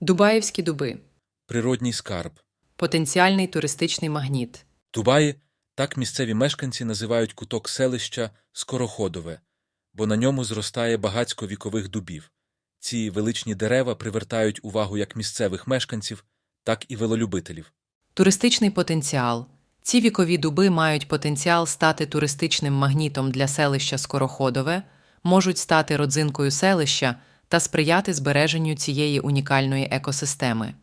Дубаївські дуби природній скарб. потенціальний туристичний магніт. Дубаї так місцеві мешканці називають куток селища Скороходове, бо на ньому зростає багацько вікових дубів. Ці величні дерева привертають увагу як місцевих мешканців, так і велолюбителів. Туристичний потенціал. Ці вікові дуби мають потенціал стати туристичним магнітом для селища Скороходове, можуть стати родзинкою селища та сприяти збереженню цієї унікальної екосистеми.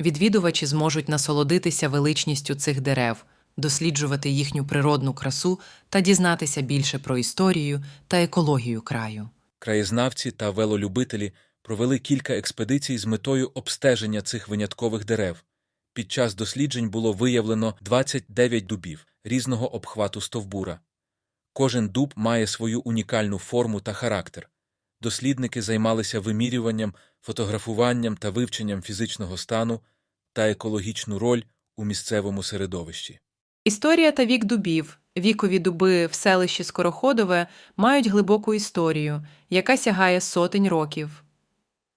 Відвідувачі зможуть насолодитися величністю цих дерев, досліджувати їхню природну красу та дізнатися більше про історію та екологію краю. Краєзнавці та велолюбителі провели кілька експедицій з метою обстеження цих виняткових дерев. Під час досліджень було виявлено 29 дубів різного обхвату стовбура. Кожен дуб має свою унікальну форму та характер. Дослідники займалися вимірюванням, фотографуванням та вивченням фізичного стану та екологічну роль у місцевому середовищі. Історія та вік дубів. Вікові дуби в селищі Скороходове мають глибоку історію, яка сягає сотень років.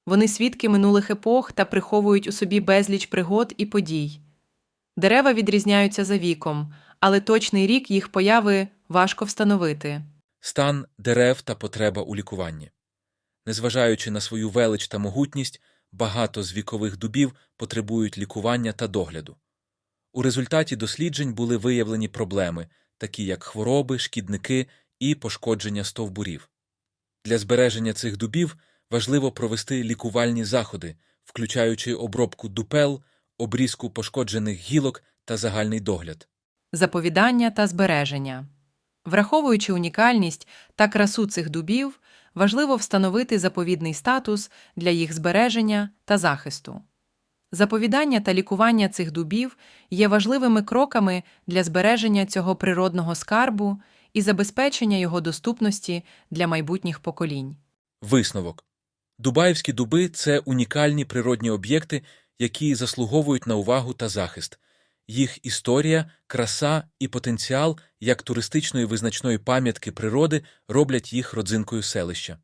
Вони свідки минулих епох та приховують у собі безліч пригод і подій. Дерева відрізняються за віком, але точний рік їх появи важко встановити. Стан дерев та потреба у лікуванні. Незважаючи на свою велич та могутність, багато з вікових дубів потребують лікування та догляду. У результаті досліджень були виявлені проблеми, такі як хвороби, шкідники і пошкодження стовбурів. Для збереження цих дубів важливо провести лікувальні заходи, включаючи обробку дупел, обрізку пошкоджених гілок та загальний догляд. Заповідання та збереження. Враховуючи унікальність та красу цих дубів, важливо встановити заповідний статус для їх збереження та захисту. Заповідання та лікування цих дубів є важливими кроками для збереження цього природного скарбу і забезпечення його доступності для майбутніх поколінь. Висновок. Дубаївські дуби це унікальні природні об'єкти, які заслуговують на увагу та захист. Їх історія, краса і потенціал як туристичної визначної пам'ятки природи роблять їх родзинкою селища.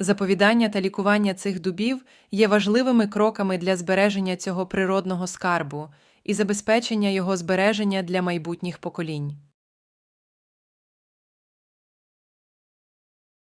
Заповідання та лікування цих дубів є важливими кроками для збереження цього природного скарбу і забезпечення його збереження для майбутніх поколінь.